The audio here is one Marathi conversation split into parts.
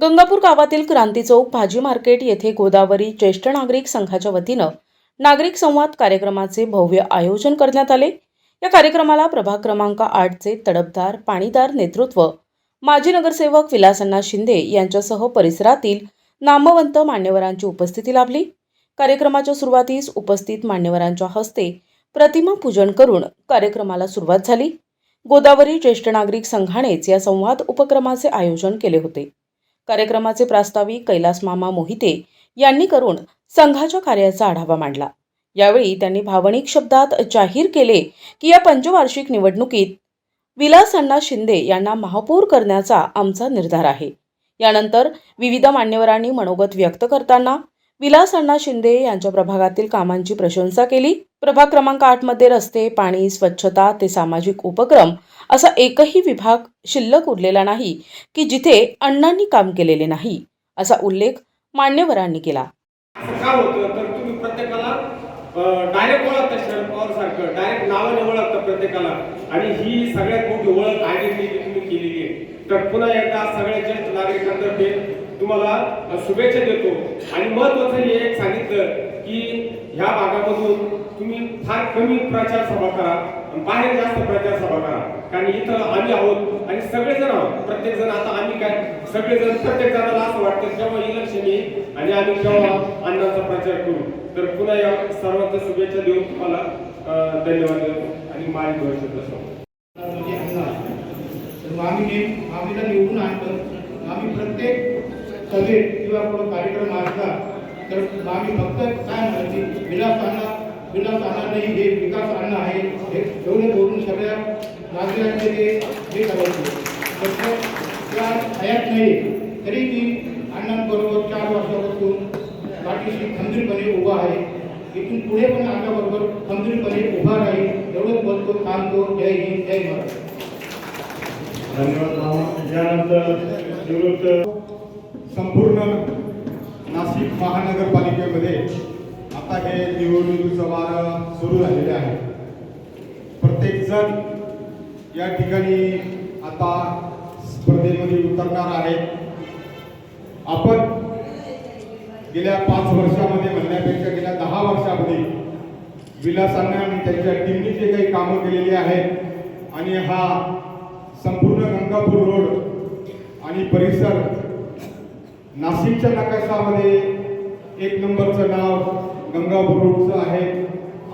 गंगापूर गावातील क्रांती चौक भाजी मार्केट येथे गोदावरी ज्येष्ठ नागरिक संघाच्या वतीनं नागरिक संवाद कार्यक्रमाचे भव्य आयोजन करण्यात आले. या कार्यक्रमाला प्रभाग क्रमांक आठचे तडफदार पाणीदार नेतृत्व माजी नगरसेवक विलासण्णा शिंदे यांच्यासह परिसरातील नामवंत मान्यवरांची उपस्थिती लाभली. कार्यक्रमाच्या सुरुवातीस उपस्थित मान्यवरांच्या हस्ते प्रतिमा पूजन करून कार्यक्रमाला सुरुवात झाली. गोदावरी ज्येष्ठ नागरिक संघानेच या संवाद उपक्रमाचे आयोजन केले होते. कार्यक्रमाचे प्रास्ताविक कैलास मामा मोहिते यांनी करून संघाच्या कार्याचा आढावा मांडला. यावेळी त्यांनी भावनिक शब्दात जाहीर केले की या पंचवार्षिक निवडणुकीत विलास अण्णा शिंदे यांना महापौर करण्याचा आमचा निर्धार आहे. यानंतर विविध मान्यवरांनी मनोगत व्यक्त करताना विलास अण्णा शिंदे यांच्या प्रभागातील कामांची प्रशंसा केली. प्रभाग क्रमांक आठमध्ये रस्ते पाणी स्वच्छता ते सामाजिक उपक्रम असा एकही विभाग शिल्लक उरलेला नाही की जिथे अण्णांनी काम केलेले नाही असा उल्लेख मान्यवरांनी केला. असं होतं? तर तुम्ही प्रत्येकाला डायरेक्ट ओळखता शरद पवार सारखं डायरेक्ट नावाने ओळखता प्रत्येकाला. आणि ही सगळ्यात मोठी ओळख आयडेंटिटी तुम्ही केलेली आहे. तर पुन्हा एकदा सगळ्या ज्येष्ठ नागरिकांतर्फे तुम्हाला शुभेच्छा देतो. आणि महत्वाचं हे एक सांगितलं की ह्या भागामधून तुम्ही फार कमी प्रचार सभा करा बाहेर जास्त प्रचार सभा करा. कारण इथं आम्ही आहोत आणि सगळेजण आहोत. प्रत्येकजण आता आम्ही काय सगळेजण प्रत्येक जणाला असं वाटतं जेव्हा इलेक्शन येईल आणि आम्ही तेव्हा अण्णांचा प्रचार करू. तर पुन्हा या सर्वांच्या शुभेच्छा देऊन तुम्हाला धन्यवाद देतो आणि माझी भविष्यात तर आम्ही निवडून आणतो आम्ही प्रत्येक सभेत किंवा कुठं कार्यक्रम असला तर आम्ही फक्त काय म्हणायची? विलास आणला विलास आणणार नाही हे विकास अण्णा आहे. हे एवढे बोलून सगळ्या नागरिकांचे ते हे करायचे. फक्त त्या हयात नाही. तरी मी अण्णांबरोबर चार वर्षापासून पाठीशी खंबीरपणे उभा आहे. इथून पुढे पण अण्णाबरोबर खंबीरपणे उभा राहील. एवढंच बोलतो थांबतो जय हिंद जय महाराज धन्यवाद त्यानंतर निवृत्त संपूर्ण नाशिक महानगरपालिकेमध्ये आता हे निवडणुकीचं वारं सुरू झालेले आहे. प्रत्येकजण या ठिकाणी आता स्पर्धेमध्ये उतरणार आहे आपण गेल्या पाच वर्षामध्ये म्हणण्यापेक्षा गेल्या दहा वर्षामध्ये विलासांना आणि त्यांच्या टीमने जे काही कामं केलेली आहेत आणि हा संपूर्ण गंगापूर रोड आणि परिसर नाशिकच्या नकाशामध्ये एक नंबरचं नाव गंगापूर रोडचं आहे.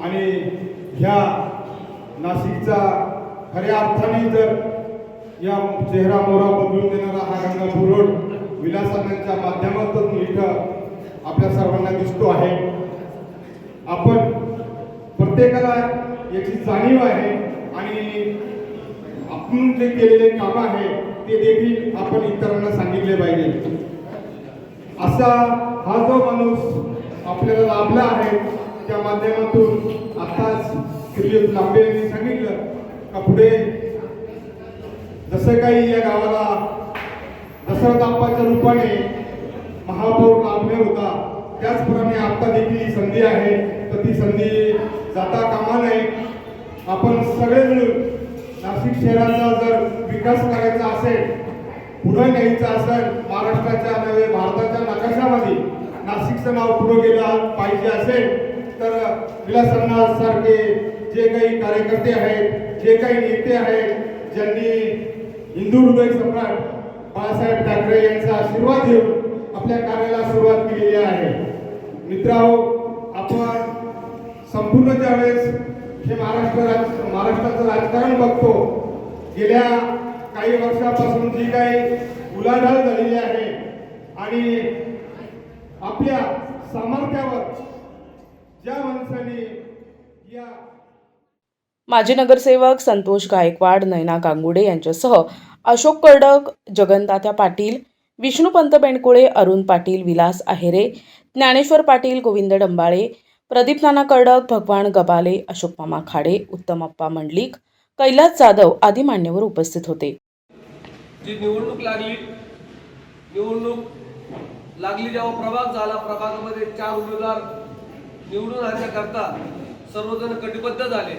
आणि ह्या नाशिकचा खऱ्या अर्थाने जर या चेहरा मोहरा बदलून देणारा हा गंगापूर रोड विलासांच्या माध्यमातून इथं आपल्या सर्वांना दिसतो आहे. आपण प्रत्येकाला याची जाणीव आहे आणि आपण जे केलेले काम आहे ते देखील आपण इतरांना सांगितले पाहिजे. असा हा जो माणूस आपल्याला लाभला आहे त्या माध्यमातून आताच श्री लांबे यांनी सांगितलं का पुढे जसं काही या गावाला दशरथ आप्पाच्या रूपाने महापौर लाभले होता त्याचप्रमाणे आता देखील संधी आहे. तर ती संधी जाता कामा नये. आपण सगळे मिळून नाशिक शहराचा जर विकास करायचा असेल पुढे न्यायचा असेल महाराष्ट्राच्या नव्हे भारताच्या नकाशामध्ये नाशिकचं नाव पुढे गेलं पाहिजे असेल तर विलासन्ना सारखे जे काही कार्यकर्ते आहेत जे काही नेते आहेत ज्यांनी हिंदू हृदय सम्राट बाळासाहेब ठाकरे यांचा आशीर्वाद घेऊन आपल्या कार्याला सुरुवात केलेली आहे. मित्रांनो आपण संपूर्ण ज्यावेळेस हे महाराष्ट्र राज महाराष्ट्राचं राजकारण बघतो गेल्या काही वर्षापासून जी काही उलाढाल झालेली आहे. आणि आपल्या सामर्थ्यावर ज्या माणसाने या माजी नगरसेवक संतोष गायकवाड नयना गांगुडे यांच्यासह अशोक कर्डक जगनतात्या पाटील विष्णुपंत बेणकुळे अरुण पाटील विलास आहेरे ज्ञानेश्वर पाटील गोविंद डंबाळे प्रदीप नाना कर्डक भगवान गबाले अशोक मामा खाडे उत्तमप्पा मंडलिक कैलास जाधव आदी मान्यवर उपस्थित होते. जी निवडणूक लागली निवडणूक लागली जेव्हा प्रभाग झाला प्रभागामध्ये चार उमेदवार निवडून आणण्याकरता सर्वजण कटिबद्ध झाले.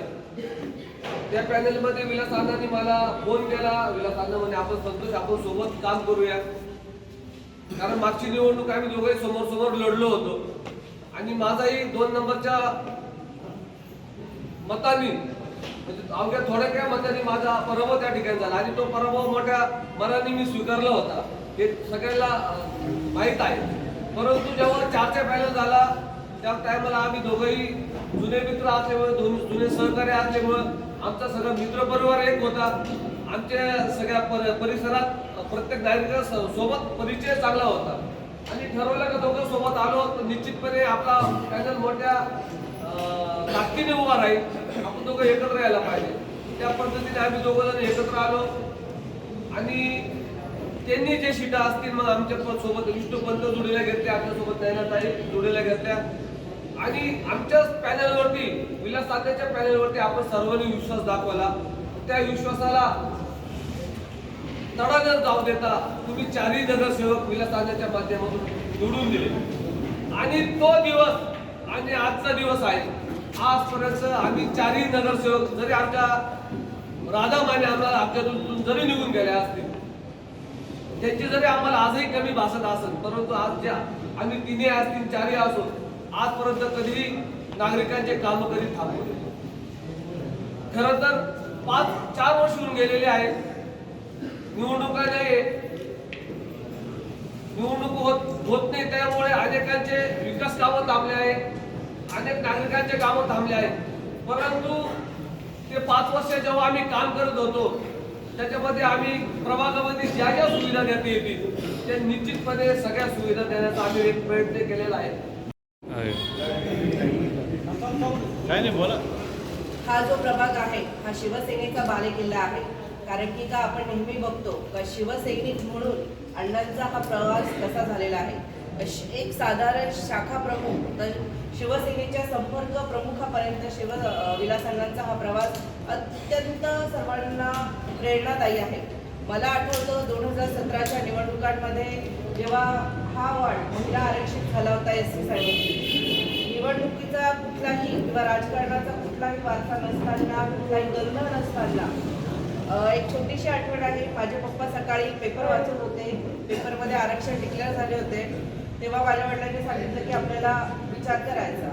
त्या पॅनलमध्ये विलास अण्णांनी मला फोन केला. विलास अण्णा म्हणे आपण संतोष आपण सोबत काम करूया. कारण मागची निवडणूक आम्ही दोघे समोर समोर लढलो होतो. आणि माझाही दोन नंबरच्या मतांनी म्हणजे अवघ्या थोड्या काय मतांनी माझा पराभव त्या ठिकाणी झाला आणि तो पराभव मोठ्या मनाने मी स्वीकारला होता. हे सगळ्यांना माहीत आहे. परंतु जेव्हा चारच्या पॅनल झाला त्या टायमाला आम्ही दोघंही जुने मित्र असल्यामुळे दोन जुने सहकार्य असल्यामुळं आमचा सगळा मित्र परिवार एक होता. आमच्या सगळ्या पर परिसरात प्रत्येक नागरिका सोबत परिचय चांगला होता. आणि ठरवलं का दोघं सोबत आलो. तर निश्चितपणे आपला पॅनल मोठ्या ताकदीने उभा राहील. आपण दोघं एकत्र यायला पाहिजे. त्या पद्धतीने आम्ही दोघं जण एकत्र आलो. आणि त्यांनी जे शिटा असतील मग आमच्यासोबत विष्णू जोडीला घेतल्या आमच्यासोबत नयनाताई जोडीला घेतल्या. आणि आमच्याच पॅनलवरती विलास साध्याच्या पॅनलवरती आपण सर्वांनी विश्वास दाखवला. त्या विश्वासाला तडा न जाऊ देता तुम्ही चारही नगरसेवक विलास साध्याच्या माध्यमातून निवडून दिले. आणि तो दिवस आणि आजचा दिवस आहे. आजपर्यंत आम्ही चारही नगरसेवक जरी आमच्या राधा माने आम्हाला आमच्यातून जरी निघून गेल्या असतील त्यांची जरी आम्हाला आजही कमी भासत असेल परंतु आज ज्या आम्ही तिन्ही असतील चारही असो आजपर्यंत कधीही नागरिकांचे काम कधी थांबवले खर तर पाच चार वर्ष होऊन गेलेले आहेत निवडणुका नाही निवडणूक होत होत नाही त्यामुळे अनेकांचे विकास कामं थांबले आहेत अनेक नागरिकांचे कामं थांबले आहेत. परंतु ते पाच वर्ष जेव्हा आम्ही काम करत होतो त्याच्यामध्ये आम्ही प्रभागामध्ये ज्या ज्या सुविधा देता येतील त्या निश्चितपणे सगळ्या सुविधा देण्याचा आम्ही एक प्रयत्न केलेला आहे. काय नाही बोला. हा जो प्रभाग आहे हा शिवसेनेचा बालेकिल्ला आहे. कारण की का आपण नेहमी बघतो का शिवसैनिक म्हणून अण्णांचा हा प्रवास कसा झालेला आहे. एक साधारण शाखा प्रमुख तर शिवसेनेच्या संपर्क प्रमुखापर्यंत शिव अ, हा प्रवास अत्यंत सर्वांना प्रेरणादायी आहे. मला आठवतं दोन हजार सतराच्या निवडणुकांमध्ये जेव्हा हा वाढ महिला आरक्षित झाला होता एससाठी निवडणुकीचा कुठलाही किंवा राजकारणाचा कुठलाही वारसा नसताना कुठलाही गंध नसताना एक छोटीशी आठवण आहे. माझे पप्पा सकाळी पेपर वाचत होते. पेपरमध्ये आरक्षण डिक्लेअर झाले होते. तेव्हा माझ्या वडिलांनी सांगितलं की आपल्याला विचार करायचा.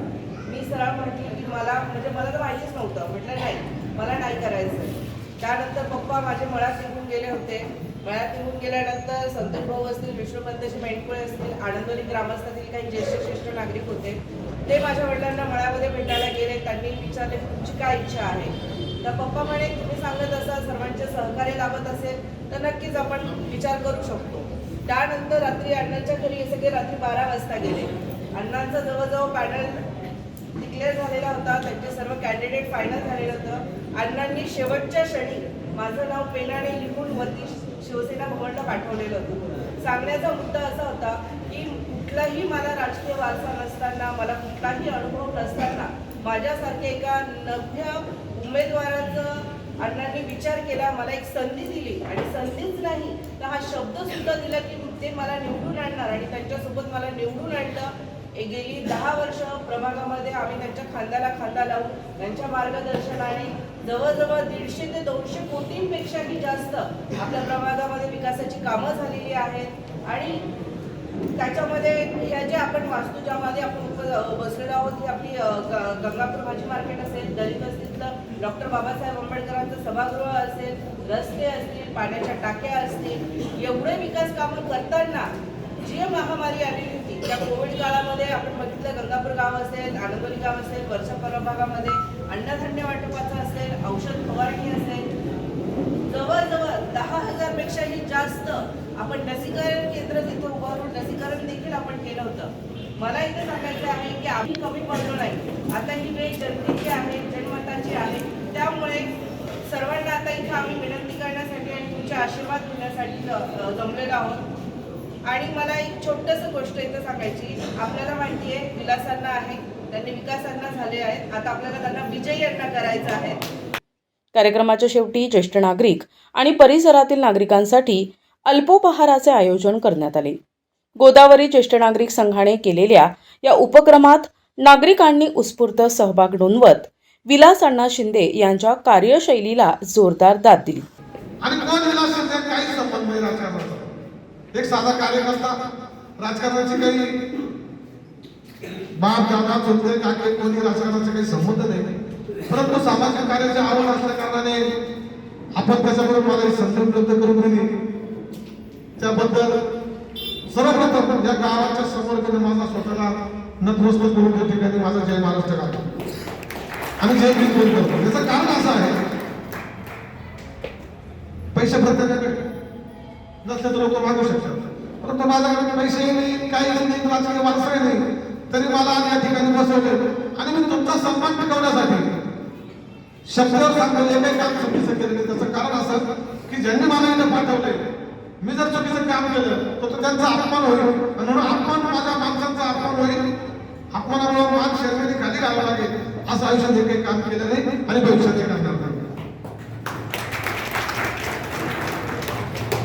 मी सरळ म्हटली की मला म्हणजे मला तर माहितीच नव्हतं. म्हटलं नाही मला नाही करायचं. त्यानंतर पप्पा माझे मळात निघून गेले होते. मळ्यात निघून गेल्यानंतर संतोष भाऊ असतील विष्णुपंतचे मेंढकुळे असतील आनंदोली ग्रामस्थातील काही ज्येष्ठ श्रेष्ठ नागरिक होते. ते माझ्या वडिलांना मळ्यामध्ये भेटायला गेले. त्यांनी विचारले तुमची काय इच्छा आहे? तर पप्पा म्हणे तुम्ही सांगत असाल सर्वांचे सहकार्य लाभत असेल तर नक्कीच आपण विचार करू शकतो. त्यानंतर रात्री अण्णांच्या घरी हे सगळे रात्री बारा वाजता गेले. अण्णांचा जवळजवळ पॅनल डिक्लेअर झालेला होता. त्यांचे सर्व कॅन्डिडेट फायनल झालेलं होतं. अण्णांनी शेवटच्या क्षणी माझं नाव पेनाने लिहून वरती शिवसेना भवनला पाठवलेलं होतं. सांगण्याचा मुद्दा असा होता की कुठलाही मला राजकीय वारसा नसताना मला कुठलाही अनुभव नसताना माझ्यासारख्या एका नव्या उमेदवाराचं अण्णांनी विचार केला मला एक संधी दिली आणि संधीच नाही. शब्द दिला की ते मला निवडून आणणार आणि त्यांच्यासोबत मला निवडून आणलं. एक गेली दहा वर्ष प्रभागामध्ये आम्ही त्यांच्या खांद्याला खांदा लावून त्यांच्या मार्गदर्शनाने जवळजवळ दीडशे ते दोनशे कोटींपेक्षाही जास्त आपल्या प्रभागामध्ये विकासाची कामं झालेली आहेत. आणि त्याच्यामध्ये ह्या जे आपण वास्तू ज्यामध्ये आपण बसलेलो आहोत ही आपली गंगापूर भाजी मार्केट असेल दलित असतील डॉक्टर बाबासाहेब आंबेडकरांचं सभागृह असेल रस्ते असतील पाण्याच्या टाक्या असतील एवढे विकास कामं करताना जी महामारी आलेली होती त्या कोविड काळामध्ये आपण बघितलं गंगापूर गाव असेल आनंदोली गाव असेल वर्षा प्रभागामध्ये अन्नधान्य वाटपाचं असेल औषध फवारणी असेल जवळजवळ दहा हजारपेक्षाही जास्त आपण लसीकरण केंद्र तिथे उभारून लसीकरण देखील आपण केलं होतं. मला इथे सांगायचं आहे की आम्ही कमी पडलो नाही. आता ही वेळ जनतेची आहे जनमताची आहे. त्यामुळे सर्वांना आता इथे आम्ही विनंती करण्यासाठी आणि तुमचे आशीर्वाद घेण्यासाठी जमलेलो आहोत. आणि मला एक छोटस गोष्ट इथं सांगायची. आपल्याला माहिती आहे विलासांना आहे त्यांनी विकासांना झाले आहेत. आता आपल्याला त्यांना विजयी यांना करायचं आहे. कार्यक्रमाच्या शेवटी ज्येष्ठ नागरिक आणि परिसरातील नागरिकांसाठी अल्पोपहाराचे आयोजन करण्यात आले. गोदावरी ज्येष्ठ नागरिक संघाने केलेल्या या उपक्रमात नागरिकांनी उत्स्फूर्त सहभाग नोंदवत विलास अण्णा शिंदे यांच्या कार्यशैलीला जोरदार दाद दिली. आणि कोण विलास शिंदे? काही संबंध नाही राजकारणाचा एक साधा कार्यकर्ता राजकारणाची काही बाप दादा चुलते काके कोणी राजकारणाचा काही संबंध नाही. परंतु सामाजिक कार्याची आवड असल्या कारणाने आपण त्याच्याबरोबर मला संधी उपलब्ध करून दिली. त्याबद्दल सर्वप्रथम या गावाच्या समोर मी माझा स्वतःला नतमस्तक करून त्या ठिकाणी माझा जय महाराष्ट्र गातो आणि जय भीम बोल करतो याचं कारण असं आहे पैसे प्रत्येकाकडे नसले तर लोक मागू शकतात. परंतु माझ्याकडे पैसेही नाही काही नाही माझ्याकडे वारसाही नाही. तरी मला या ठिकाणी बसवले. आणि मी तुमचा सन्मान टिकवण्यासाठी शब्दावर सांगतो काही काम चुकीचं केलं त्याचं कारण असं की ज्यांनी मला इथं पाठवले मी जर चुकीचं काम केलं तर तो त्यांचा अपमान होईल. आणि म्हणून अपमान माझ्या माणसांचा अपमान होईल. अपमानामुळे मान शर्मेने खाली घालावं लागेल. असं आयुष्यात हे काही काम केलं नाही आणि भविष्यात करणार नाही.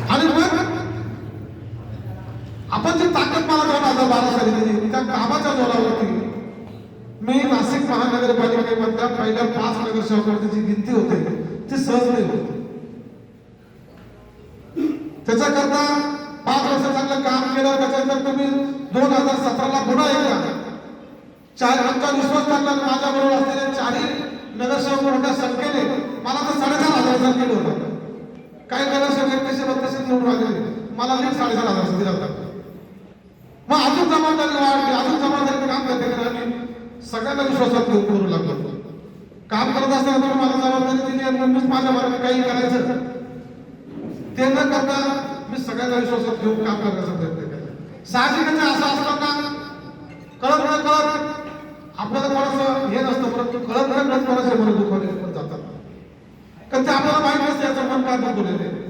आणि मग आपण जी ताकद मला दोन हजार बारा साली दिली त्या कामाच्या जोरावरती. मी नाशिक महानगरपालिकेमधल्या पहिल्या पाच नगरसेवकांची जी भिंती होते ती सहज नाही होती. त्याच्याकरता पाच वर्ष चांगलं काम केलं त्याच्यानंतर तुम्ही दोन हजार सतराला पुन्हा एकदा चार आमचा विश्वास टाकला. माझ्या बरोबर असलेल्या चारही नगरसेवक मोठ्या संख्येने मला तर साडेचार हजार केलं होतं. काही नगरसेवक एकवीसशे बत्तीसशे निवडून आलेले मला नीट साडेचार हजार दिला होता. मग अजून जबाबदारी वाढली अजून जबाबदारी काम करते की आम्ही सगळ्यांना विश्वासात घेऊन करू लागलो. काम करत असताना तुम्ही मला जबाबदारी दिली आणि मीच माझ्या मार्गाने काही करायचं. ते न करता मी सगळ्यांना विश्वासात घेऊन काम करण्याचा प्रयत्न केला. साहजिकच असं असतं का कळत न कळत आपल्याला कोणाचं हे नसतं परंतु कळत न कळत कोणाचे मन दुखवले पण जातात. कारण ते आपल्याला माहीत नसते याचं मन काय दुखवलेलं आहे.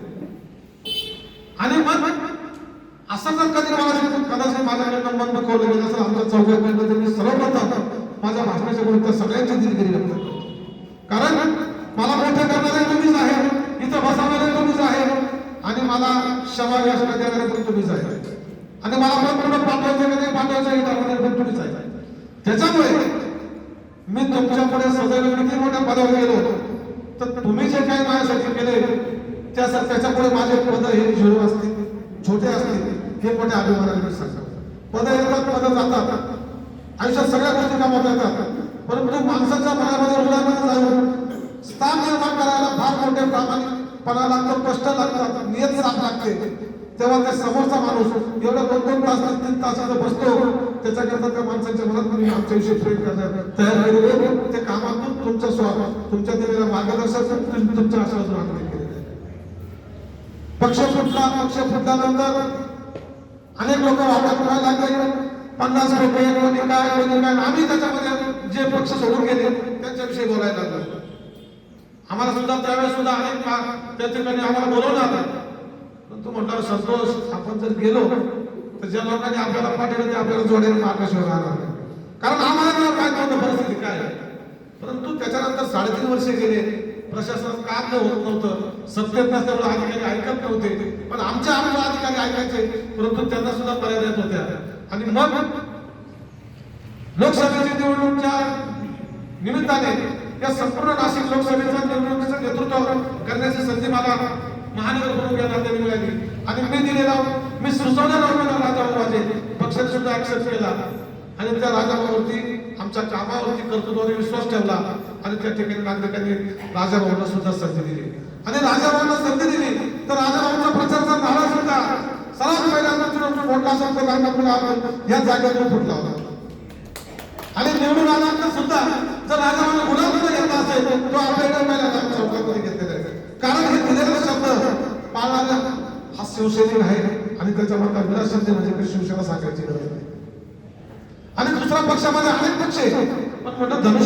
आणि मग असं जर कधी मला कदाचित माझ्याकडनं मन दुखवलं गेलं असेल आमच्या चौघांकडनं तर मी सर्वप्रथम माझ्या भाषणाच्या गोष्ट सगळ्यांची दिलगिरी व्यक्त करतो. कारण आणि मला क्षमा याचना देणारे पण तुम्हीच आहे. आणि मला पण पुढे पाठवायचं नाही पाठवायचं हे करणारे पण तुम्हीच आहे. त्याच्यामुळे मी तुमच्यापुढे सदैव किती मोठ्या पदावर गेलो तर तुम्ही जे काही माझ्यासाठी केले त्या त्याच्यापुढे माझे पद हे झिरो असतील छोटे असतील हे मोठ्या अभिमानाने मी सांगतो. पद येतात पद जातात. आयुष्यात सगळ्या गोष्टी कामात येतात. परंतु माणसाच्या मनामध्ये हृदयामध्ये जाऊन स्थान निर्माण करायला फार मोठे पणा लागतो कष्ट लागतात नियत साथ लागते. तेव्हा त्या समोरचा माणूस एवढा दोन दोन तास तीन तासाचा बसतो त्याच्याकरता त्या माणसाच्या मनात मी आमच्याविषयी प्रेम करण्यात तयार केलेले हो, ते कामातून तुमच्या स्व तुमच्या दिलेल्या मार्गदर्शनातून तुमच्या आश्वासन आम्ही पक्ष फुटला पक्ष फुटल्यानंतर अनेक लोक वाटा करायला लागले. पन्नास रुपये कोणी काय कोणी काय आम्ही त्याच्यामध्ये जे पक्ष सोडून गेले त्यांच्याविषयी बोलायला लागलो. आम्हाला सुद्धा त्यावेळेस सुद्धा अनेक त्या ठिकाणी आम्हाला बोलवलं आलं परंतु म्हटलं संतोष आपण जर गेलो तर ज्या लोकांनी आपल्याला पाठवलं ते आपल्याला जोडायला मार्गशिवाय राहणार नाही. कारण आम्हाला काय नव्हतं परिस्थिती काय परंतु त्याच्यानंतर साडेतीन वर्षे गेले. प्रशासनात काम न होत नव्हतं. सत्तेत नसल्यामुळे अधिकारी ऐकत नव्हते. पण आमच्या आमच्या अधिकारी ऐकायचे. परंतु त्यांना सुद्धा पर्याय देत होत्या. आणि मग लोकसभेच्या निवडणूकच्या निमित्ताने या संपूर्ण नाशिक लोकसभेच्या निवडणुकीचं नेतृत्व करण्याची संधी मला महानगर प्रमुख या नात्याने मिळाली. आणि मी दिलेला मी सुचवलेला उमेदवार राजाभाऊ पक्षाने सुद्धा ऍक्सेप्ट केला. आणि त्या राजाभाऊवरती आमच्या कामावरती कर्तृत्वावर विश्वास ठेवला. आणि त्या ठिकाणी नागरिकांनी राजाभाऊला सुद्धा संधी दिली. आणि राजाभाऊला संधी दिली तर राजाभाऊचा प्रचारचा नारा सुद्धा सर्वात पहिल्यांदा जो मोठा संत गाणगापूर आपण या जागेवर फुटला होता. आणि निवडून आल्यानंतर सुद्धा जर राजाभाऊला गुलाब घेतला असेल तो आपल्याकडे पहिल्यांदा चौकामध्ये घेतलेला आहे कारण हे दिलेला शब्द पाळणारा हा शिवसैनिक आहे आणि त्याच्यामध्ये विलास शिंदे म्हणजे शिवसेना सांगायची गरज नाही आणि दुसऱ्या पक्षामध्ये अनेक पक्ष आहेत पण म्हटलं धनुष्य